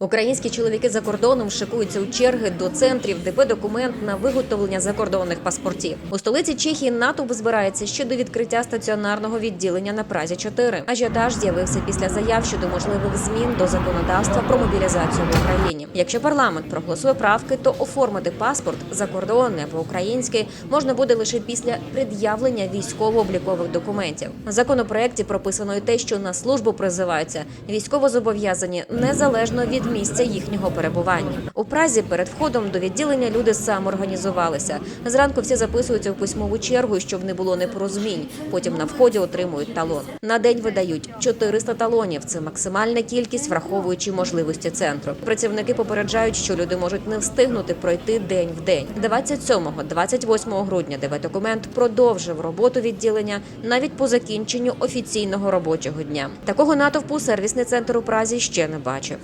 Українські чоловіки за кордоном шикуються у черги до центрів, ДП документ на виготовлення закордонних паспортів. У столиці Чехії натовп збирається ще до відкриття стаціонарного відділення на Празі 4 Ажіотаж з'явився після заяв щодо можливих змін до законодавства про мобілізацію в Україні. Якщо парламент проголосує правки, то оформити паспорт закордонний або український можна буде лише після пред'явлення військово-облікових документів. В законопроекті прописано і те, що на службу призиваються військовозобов'язані незалежно від місця їхнього перебування. У Празі перед входом до відділення люди самоорганізувалися. Зранку всі записуються в письмову чергу, щоб не було непорозумінь. Потім на вході отримують талон. На день видають 400 талонів. Це максимальна кількість, враховуючи можливості центру. Працівники попереджають, що люди можуть не встигнути пройти день в день. 27-28 грудня ДВ документ продовжив роботу відділення навіть по закінченню офіційного робочого дня. Такого натовпу сервісний центр у Празі ще не бачив.